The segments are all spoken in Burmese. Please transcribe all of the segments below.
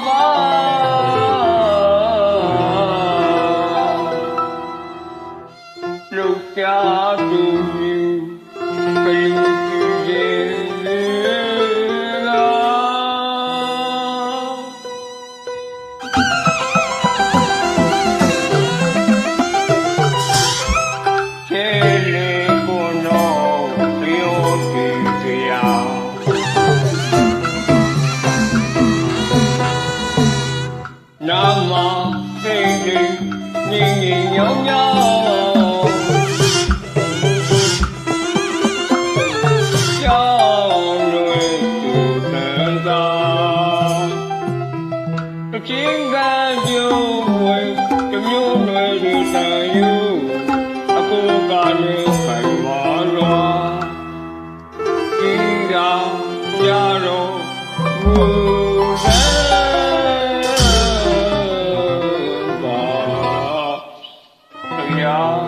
salvar.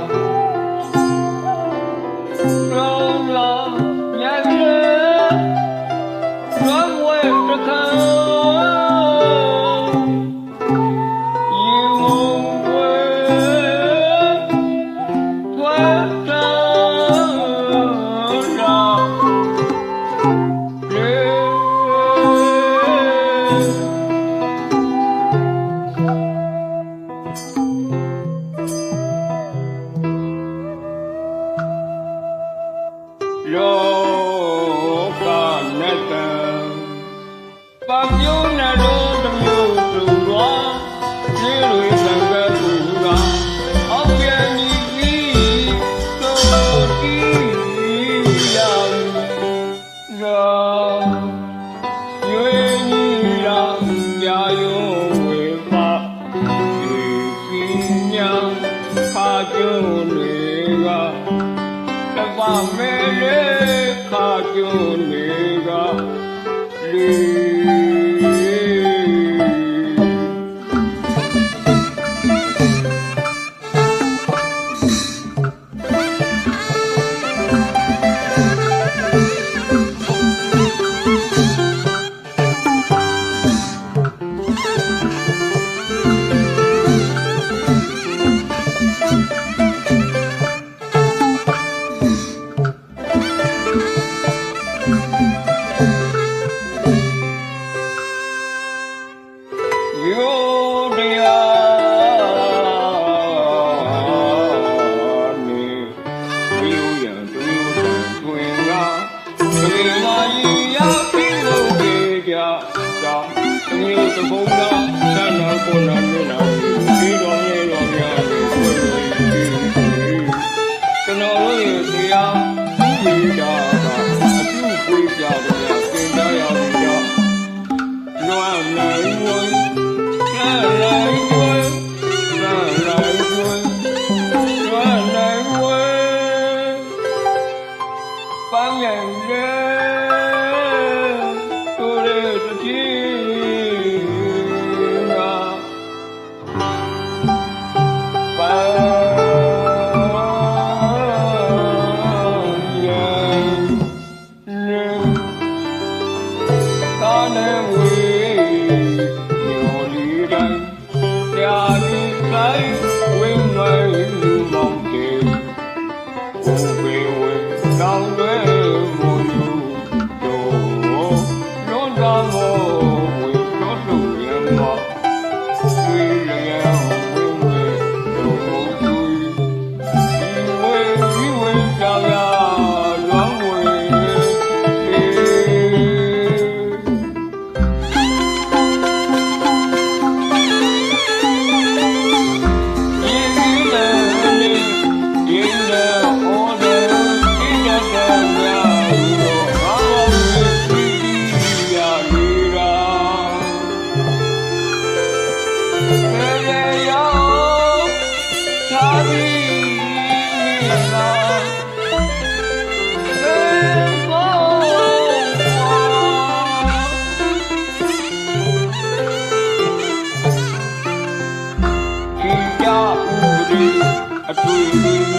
Lord. လေ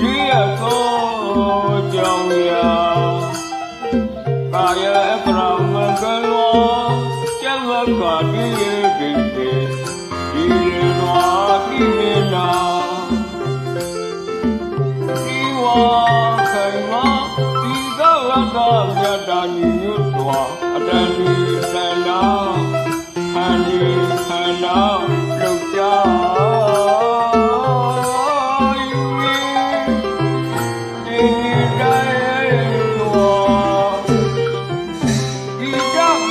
ရဲ့ဝါသာယူတွေးအားလေးရသောကြောင့်ရာကာယအပရမကလောကျက်ဝကတိရေကိတေဒီရေနောတိမေနာဒီဝခိုင်မဒီကဝကမြတ်တာညီညွတ်စွာအတန်ဒီဆန္ဒဟန်ဒီ